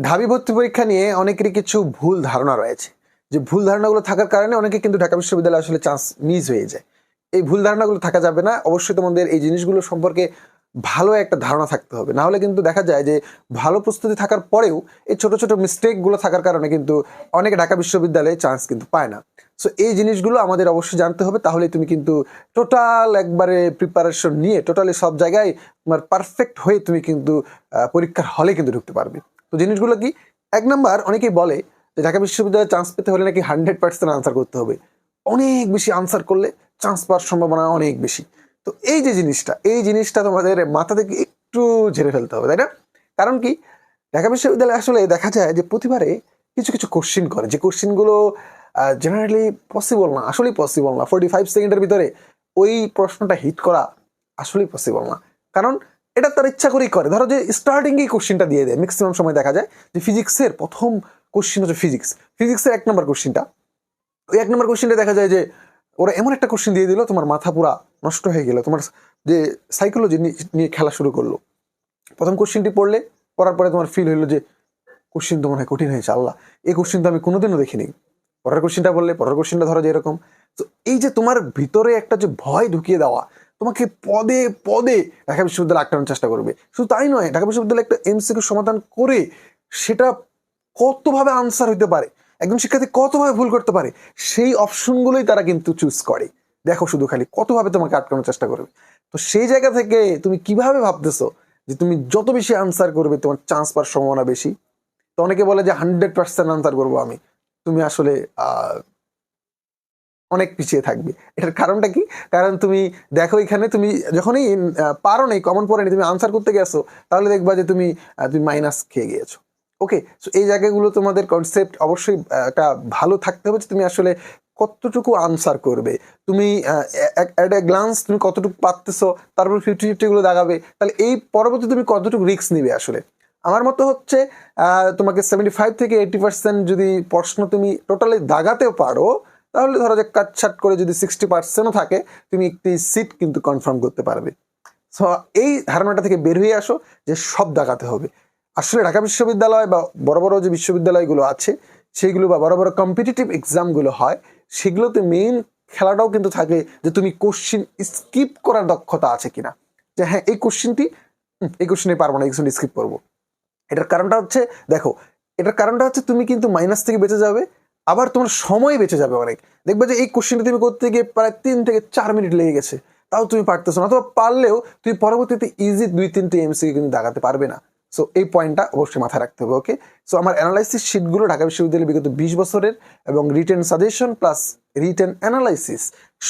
ঢাবি ভর্তি পরীক্ষা নিয়ে অনেকেরই কিছু ভুল ধারণা রয়েছে। যে ভুল ধারণাগুলো থাকার কারণে অনেকে কিন্তু ঢাকা বিশ্ববিদ্যালয়ে আসলে চান্স মিস হয়ে যায়। এই ভুল ধারণাগুলো থাকা যাবে না, অবশ্যই তোমাদের এই জিনিসগুলো সম্পর্কে ভালো একটা ধারণা থাকতে হবে। না হলে কিন্তু দেখা যায় যে ভালো প্রস্তুতি থাকার পরেও এই ছোট ছোট মিস্টেকগুলো থাকার কারণে কিন্তু অনেকে ঢাকা বিশ্ববিদ্যালয়ে চান্স কিন্তু পায় না। সো এই জিনিসগুলো আমাদের অবশ্যই জানতে হবে তাহলে তুমি কিন্তু টোটাল একবারে প্রিপারেশন নিয়ে টোটালি সব জায়গায় তোমার পারফেক্ট হয়ে তুমি কিন্তু পরীক্ষার হলে কিন্তু ঢুকতে পারবে। তো জিনিসগুলো কি? এক নাম্বার অনেকেই বলে যে ঢাকা বিশ্ববিদ্যালয়ে চান্স পেতে হলে নাকি হান্ড্রেড পার্সেন্ট আনসার করতে হবে। অনেক বেশি আনসার করলে চান্স পাওয়ার সম্ভাবনা অনেক বেশি। তো এই যে জিনিসটা, এই জিনিসটা তোমাদের মাথা থেকে একটু ঝেড়ে ফেলতে হবে, তাই না? কারণ কি? ঢাকা বিশ্ববিদ্যালয়ে আসলে দেখা যায় যে প্রতিবারে কিছু কিছু কোশ্চিন করে। যে কোশ্চিনগুলো জেনারেলি পসিবল না, আসলেই পসিবল না। ফোর্টি ফাইভ সেকেন্ডের ভিতরে ওই প্রশ্নটা হিট করা আসলেই পসিবল না। কারণ এটা তার ইচ্ছা করেই করে। ধরো যে স্টার্টিংয়েই কোশ্চিনটা দিয়ে দেয়। ম্যাক্সিমাম সময় দেখা যায় যে ফিজিক্সের প্রথম কোশ্চিন হচ্ছে ফিজিক্স ফিজিক্সের এক নম্বর কোশ্চিনটা ওই এক নম্বর কোশ্চিনটা দেখা যায় যে ওরা এমন একটা কোশ্চিন দিয়ে দিল, তোমার মাথা পুরা নষ্ট হয়ে গেল। তোমার যে সাইকোলজি নিয়ে খেলা শুরু করল। প্রথম কোশ্চিনটি পড়লে, পড়ার পরে তোমার ফিল হইল যে কোশ্চিন তো মনে হয় কঠিন হয়েছে, আল্লাহ। এই কোশ্চিন তো আমি কোনোদিনও দেখিনি। পরের কোশ্চিনটা বললে পরের কোশ্চিনটা ধরো যে এরকম। তো এই যে তোমার ভিতরে একটা যে ভয় ঢুকিয়ে দেওয়া তোমাকে পদে পদে ঢাকা বিশ্ববিদ্যালয় আটকানোর চেষ্টা করবে। শুধু তাই নয়, ঢাকা বিশ্ববিদ্যালয় একটা এমসিকিউ সমাধান করে সেটা কতভাবে আনসার হইতে পারে, একজন শিক্ষার্থী কতভাবে ভুল করতে পারে, সেই অপশনগুলোই তারা কিন্তু চুজ করে। দেখো শুধু খালি কতভাবে তোমাকে আটকানোর চেষ্টা করবে। তো সেই জায়গা থেকে তুমি কীভাবে ভাবতেছো যে তুমি যত বেশি আনসার করবে, তোমার চান্স পাওয়ার সম্ভাবনা বেশি? তো অনেকে বলে যে হান্ড্রেড পার্সেন্ট আনসার করব আমি। তুমি আসলে অনেক পিছিয়ে থাকবে। এটার কারণটা কি? কারণ তুমি দেখো এখানে তুমি যখনই পারো নেই কমন পড়ে তুমি আনসার করতে গেছো, তাহলে দেখবা যে তুমি তুমি মাইনাস খেয়ে গিয়েছো। ওকে সো এই জায়গাগুলো তোমাদের কনসেপ্ট অবশ্যই একটা ভালো থাকতে হবে যে তুমি আসলে কতটুকু আনসার করবে। তুমি অ্যাট এ গ্লান্স তুমি কতটুকু পারতেছো, তারপর ফিফটি ফিফটিগুলো দাগাবে, তাহলে এই পরবর্তী তুমি কতটুকু রিস্ক নিবে আসলে? আমার মতো হচ্ছে তোমাকে সেভেন্টি ফাইভ থেকে এইটি পার্সেন্ট যদি প্রশ্ন তুমি টোটালি দাগাতেও পারো তাহলে ধরো যে কাটছাট করে যদি সিক্সটি পার্সেন্টও থাকে, তুমি একটি সিট কিন্তু কনফার্ম করতে পারবে। সো এই ধারণাটা থেকে বের হয়ে আসো যে সব দাগাতে হবে। আসলে ঢাকা বিশ্ববিদ্যালয় বা বড় বড় যে বিশ্ববিদ্যালয়গুলো আছে সেগুলো বা বড় বড় কম্পিটিটিভ এক্সামগুলো হয়, সেগুলোতে মেইন খেলাটাও কিন্তু থাকে যে তুমি কোশ্চিন স্কিপ করার দক্ষতা আছে কিনা। যে হ্যাঁ এই কোশ্চিনটি এই কোশ্চিনে পারব না, এই কোশ্চিনটি স্কিপ করব। এটার কারণটা হচ্ছে, দেখো, এটার কারণটা হচ্ছে তুমি কিন্তু মাইনাস থেকে বেঁচে যাবে আবার তোমার সময় বেঁচে যাবে অনেক। দেখবে যে এই কোশ্চেনটা তুমি করতে গিয়ে প্রায় তিন থেকে চার মিনিট লেগে গেছে। তাও তুমি পারতেছো না। অথবা পারলেও তুমি পরবর্তীতে ইজি দুই তিনটে এমসিকে কিন্তু দাগাতে পারবে না। সো এই পয়েন্টটা অবশ্যই মাথায় রাখতে হবে ওকে সো আমার অ্যানালাইসিস শিটগুলো ঢাকা বিশ্ববিদ্যালয়ের বিগত বিশ বছরের এবং written suggestion plus written analysis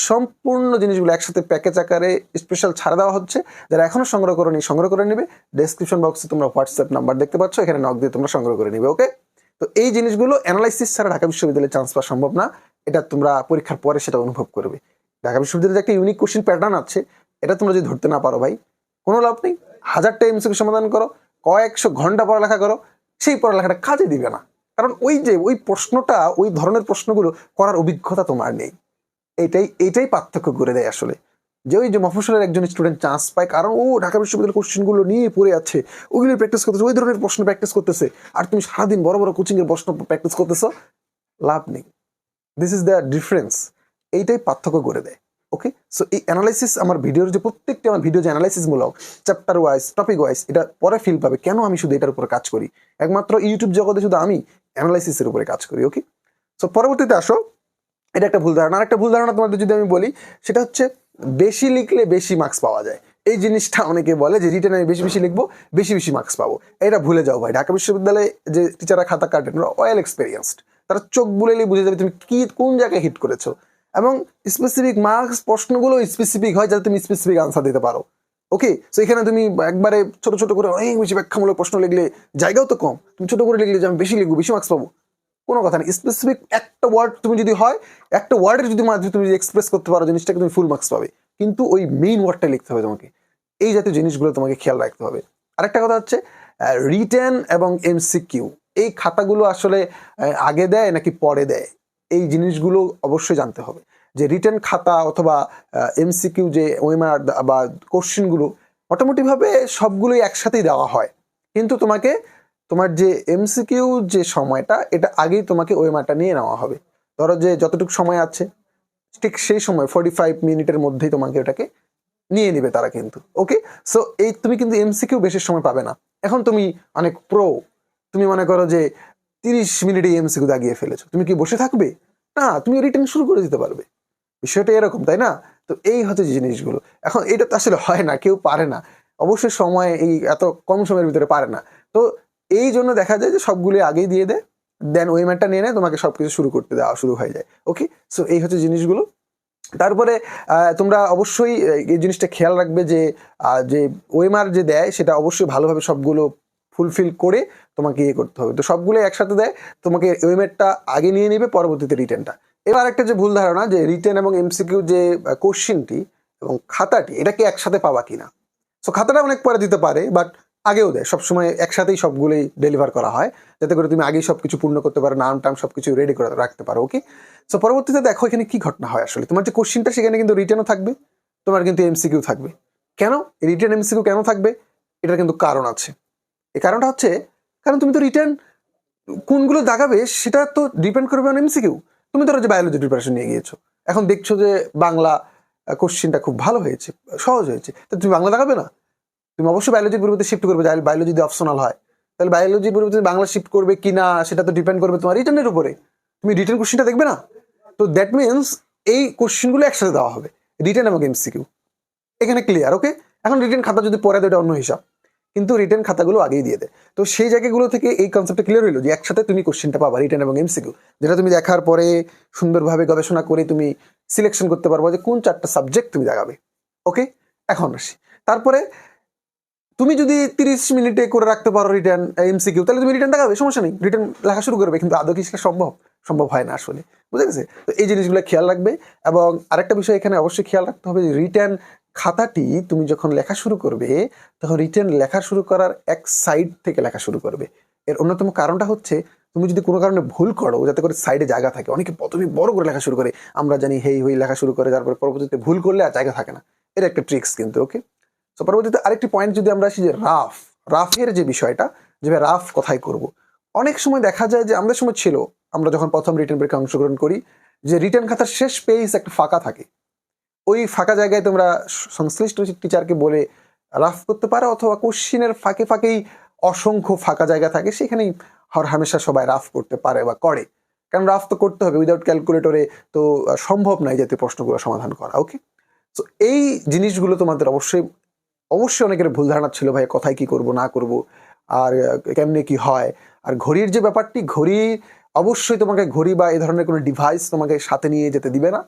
সম্পূর্ণ জিনিসগুলো একসাথে প্যাকেজ আকারে স্পেশাল ছাড়া দেওয়া হচ্ছে। যারা এখনও সংগ্রহ করে নি সংগ্রহ করে নিবে। ডেসক্রিপশন বক্সে তোমরা হোয়াটসঅ্যাপ নাম্বার দেখতে পাচ্ছ। এখানে নক দিয়ে তোমরা সংগ্রহ করে নিবে ওকে তো এই জিনিসগুলো অ্যানালাইসিস ছাড়া ঢাকা বিশ্ববিদ্যালয়ে চান্স পাওয়া সম্ভব না। এটা তোমরা পরীক্ষার পরে সেটা অনুভব করবে। ঢাকা বিশ্ববিদ্যালয়ে যে একটা ইউনিক কোশ্চিন প্যাটার্ন আছে, এটা তোমরা যদি ধরতে না পারো ভাই, কোনো লাভ নেই। হাজারটা এমসিকিউ সমাধান করো, কয়েকশো ঘণ্টা পড়ালেখা করো, সেই পড়ালেখাটা কাজে দিবে না। কারণ ওই যে ওই প্রশ্নটা, ওই ধরনের প্রশ্নগুলো করার অভিজ্ঞতা তোমার নেই। এটাই এটাই পার্থক্য করে দেয় আসলে। যে ওই যে মফসলের একজন স্টুডেন্ট চান্স পায়, কারণ ও ঢাকা বিশ্ববিদ্যালয়ের কোশ্চেনগুলো নিয়ে পড়ে আছে। ওগুলো প্র্যাকটিস করতেছে, ওই ধরনের প্রশ্ন প্র্যাকটিস করতেছে। আর তুমি সারাদিন বড় বড় কোচিংয়ের প্রশ্ন প্র্যাকটিস করতেছ, লাভ নেই। দিস ইজ দ্য ডিফারেন্স এইটাই পার্থক্য করে দেয় ওকে সো এই অ্যানালাইসিস আমার ভিডিওর যে প্রত্যেকটি আমার ভিডিও যে অ্যানালাইসিস মূলক চ্যাপ্টার ওয়াইজ টপিক ওয়াইজ এটা পরে ফিল পাবে কেন আমি শুধু এটার উপরে কাজ করি? একমাত্র ইউটিউব জগতে শুধু আমি অ্যানালাইসিসের উপরে কাজ করি ওকে সো পরবর্তীতে আসো, এটা একটা ভুল ধারণা। আর একটা ভুল ধারণা তোমাদের যদি আমি বলি, সেটা হচ্ছে বেশি লিখলে বেশি মার্কস পাওয়া যায়। এই জিনিসটা অনেকে বলে যে রিটেন আমি বেশি বেশি লিখব, বেশি বেশি মার্কস পাবো। এটা ভুলে যাও ভাই। ঢাকা বিশ্ববিদ্যালয়ে যে টিচাররা খাতা কাটেন, ওরা অয়েল এক্সপেরিয়েন্সড তারা চোখ বুলেলেই বুঝে যাবে তুমি কি, কোন জায়গায় হিট করেছ। এবং স্পেসিফিক মার্কস প্রশ্নগুলো স্পেসিফিক হয় যাতে তুমি স্পেসিফিক আনসার দিতে পারো। ওকে সো এখানে তুমি একবারে ছোট ছোট করে অনেক বেশি ব্যাখ্যামূলক প্রশ্ন লিখলে জায়গাও তো কম। তুমি ছোট করে লিখলে যে আমি বেশি লিখব, বেশি মার্কস পাবো। কোনো কথা নেই স্পেসিফিক একটা ওয়ার্ড তুমি যদি হয়, একটা ওয়ার্ডের যদি মাধ্যমে তুমি এক্সপ্রেস করতে পারো, জিনিসটাকে তুমি ফুল মার্কস পাবে। কিন্তু ওই মেইন ওয়ার্ডটা লিখতে হবে তোমাকে। এই জাতীয় জিনিসগুলো তোমাকে খেয়াল রাখতে হবে। আরেকটা কথা হচ্ছে রিটেন এবং এমসিকিউ এই খাতাগুলো আসলে আগে দেয় নাকি পরে দেয়? এই জিনিসগুলো অবশ্যই জানতে হবে। যে রিটেন খাতা অথবা এমসিকিউ যে ওয়েমার বা কোশ্চেনগুলো মোটামুটিভাবে সবগুলোই একসাথেই দেওয়া হয়। কিন্তু তোমাকে তোমার যে এমসিকিউ যে সময়টা, এটা আগেই তোমাকে ওই মারটা নিয়ে নেওয়া হবে। ধরো যে যতটুকু সময় আছে, ঠিক সেই সময় ফর্টি ফাইভ মিনিটের মধ্যেই তোমাকে ওটাকে নিয়ে নেবে তারা কিন্তু ওকে সো এই তুমি কিন্তু এমসিকিউ বেশি সময় পাবে না। এখন তুমি অনেক প্রো তুমি মনে করো যে তিরিশ মিনিটে এমসিকিউ দাগিয়ে ফেলেছো। তুমি কি বসে থাকবে? না, তুমি রিটার্ন শুরু করে দিতে পারবে। বিষয়টা এরকম, তাই না? তো এই হচ্ছে যে জিনিসগুলো। এখন এটা তো আসলে হয় না, কেউ পারে না। অবশ্যই সময় এই এত কম সময়ের ভিতরে পারে না। তো এই জন্য দেখা যায় যে সবগুলো আগেই দিয়ে দেয় দেন ওই ম্যাটটা নিয়ে নেয় তোমাকে সব কিছু শুরু করতে দেওয়া শুরু হয়ে যায়। ওকে সো এই হচ্ছে জিনিসগুলো। তারপরে তোমরা অবশ্যই এই জিনিসটা খেয়াল রাখবে যে যে ওয়েমার যে দেয়, সেটা অবশ্যই ভালোভাবে সবগুলো ফুলফিল করে তোমাকে ইয়ে করতে হবে। তো সবগুলো একসাথে দেয়, তোমাকে ওয়েমেটটা আগে নিয়ে নেবে, পরবর্তীতে রিটেনটা। এবার একটা যে ভুল ধারণা, যে রিটেন এবং এমসিকিউ যে কোশ্চিনটি এবং খাতাটি এটাকে একসাথে পাবা কিনা? সো খাতাটা অনেক পরে দিতে পারে বাট আগেও দেয়। সবসময় একসাথেই সবগুলোই ডেলিভার করা হয়। যাতে করে তুমি আগেই সবকিছু পূর্ণ করতে পারো, নাম টাম সব কিছু রেডি করে রাখতে পারো ওকে সো পরবর্তীতে দেখো এখানে কি ঘটনা হয় আসলে। তোমার যে কোশ্চিনটা সেখানে কিন্তু রিটার্নও থাকবে, তোমার কিন্তু এমসিকিউ থাকবে। কেন? রিটেন এমসিকিউ কেন থাকবে? এটার কিন্তু কারণ আছে। এই কারণটা হচ্ছে, কারণ তুমি তো রিটার্ন কোনগুলো দাগাবে, সেটা তো ডিপেন্ড করবে অন এমসিকিউ তুমি ধরো যে বায়োলজি প্রিপারেশন নিয়ে গিয়েছো। এখন দেখছ যে বাংলা কোশ্চিনটা খুব ভালো হয়েছে, সহজ হয়েছে। তো তুমি বাংলা দাগাবে না? তুমি অবশ্যই বায়োলজির পরিবর্তে শিফট করবে বায়োলজি যদি অপশনাল হয়। তাহলে বায়োলজির পরিবর্তে বাংলা শিফট করবে কি না, সেটা তো ডিপেন্ড করবে তোমার রিটার্নের উপরে। তুমি রিটার্ন কোশ্চিনটা দেখবে না? তো দ্যাট মিনস এই কোশ্চিনগুলো একসাথে দেওয়া হবে। রিটার্ন এবং এমসিকিউ এখানে ক্লিয়ার ওকে এখন রিটার্ন খাতা যদি পরে দেয়, ওটা অন্য হিসাব। কিন্তু রিটার্ন খাতাগুলো আগেই দিয়ে দেয় তো সেই জায়গাগুলো থেকে এই কনসেপ্টটা ক্লিয়ার হইল যে একসাথে তুমি কোশ্চেনটা পাবা রিটার্ন এবং এমসিকিউ যেটা তুমি দেখার পরে সুন্দরভাবে গবেষণা করে তুমি সিলেকশন করতে পারব যে কোন চারটা সাবজেক্ট তুমি দেখাবে। ওকে এখন আসি। তারপরে তুমি যদি তিরিশ মিনিটে করে রাখতে পারো রিটার্ন এমসিকিউ তাহলে তুমি রিটার্ন দেখাবে, সমস্যা নেই। রিটার্ন লেখা শুরু করবে, কিন্তু আদৌ কি সেটা সম্ভব? সম্ভব হয় না আসলে। বুঝে গেছে তো এই জিনিসগুলো খেয়াল রাখবে এবং আরেকটা বিষয় এখানে অবশ্যই খেয়াল রাখতে হবে যে রিটার্ন খাতাটি তুমি যখন লেখা শুরু করবে, তখন রিটার্ন লেখা শুরু করার এক সাইড থেকে লেখা শুরু করবে। এর অন্যতম কারণটা হচ্ছে, তুমি যদি কোনো কারণে ভুল করো, যাতে করে সাইডে জায়গা থাকে, অনেকে প্রথমে বড় করে লেখা শুরু করে, আমরা জানি হেই হই লেখা শুরু করে, তারপরে পরবর্তীতে ভুল করলে আর জায়গা থাকে না। এটা একটা ট্রিক্স কিন্তু ওকে তো পরবর্তীতে আরেকটি পয়েন্ট যদি আমরা আসি যে রাফ, রাফের যে বিষয়টা, যে রাফ কোথায় করব? অনেক সময় দেখা যায় যে আমাদের সময় ছিল, আমরা যখন প্রথম রিটার্ন পরীক্ষা অংশগ্রহণ করি, যে রিটার্ন খাতার শেষ পেজ একটা ফাঁকা থাকে। ওই ফাঁকা জায়গায় তোমরা সংশ্লিষ্ট টিচারকে বলে রাফ করতে পারো, অথবা কোশ্চিনের ফাঁকে ফাঁকেই অসংখ্য ফাঁকা জায়গা থাকে, সেখানেই হর হামেশা সবাই রাফ করতে পারে বা করে। কারণ রাফ তো করতে হবে উইদাউট ক্যালকুলেটরে তো সম্ভব নয় যাতে প্রশ্নগুলো সমাধান করা ওকে তো এই জিনিসগুলো তোমাদের অবশ্যই অবশ্যই অনেকের ভুল ধারণা ছিল, ভাই, কোথায় কি করব, না করব? আর কেমনে কি হয়? আর ঘড়ির যে ব্যাপারটি, ঘড়ি অবশ্যই তোমাকে ঘড়ি বা এই ধরনের কোনো ডিভাইস তোমাকে সাথে নিয়ে যেতে দিবে না।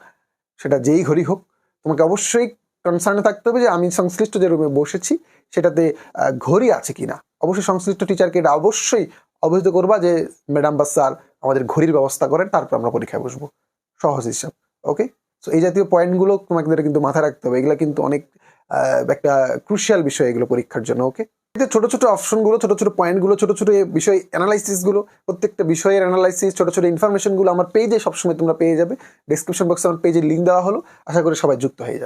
সেটা যেই ঘড়ি হোক, তোমাকে অবশ্যই কনসার্নে থাকতে হবে যে আমি সংশ্লিষ্ট যে রুমে বসেছি, সেটাতে ঘড়ি আছে কি না অবশ্যই সংশ্লিষ্ট টিচারকে এটা অবশ্যই অবহিত করবা যে, ম্যাডাম বা স্যার, আমাদের ঘড়ির ব্যবস্থা করেন, তারপর আমরা পরীক্ষায় বসবো। সহজ হিসাব ওকে তো এই জাতীয় পয়েন্টগুলো তোমাকে কিন্তু মাথায় রাখতে হবে। এগুলো কিন্তু অনেক একটা ক্রুশিয়াল বিষয় এগুলো পরীক্ষার জন্য ওকে এতে ছোট ছোট অপশনগুলো ছোট ছোট পয়েন্টগুলো ছোট ছোট বিষয় অ্যানালাইসিসগুলো প্রত্যেকটা বিষয়ের অ্যানালাইসিস ছোট ছোট ইনফরমেশনগুলো আমার পেজে সবসময় তোমরা পেয়ে যাবে। ডিসক্রিপশন বক্সে আমার পেজের লিঙ্ক দেওয়া হলো। আশা করি সবাই যুক্ত হয়ে যাবে।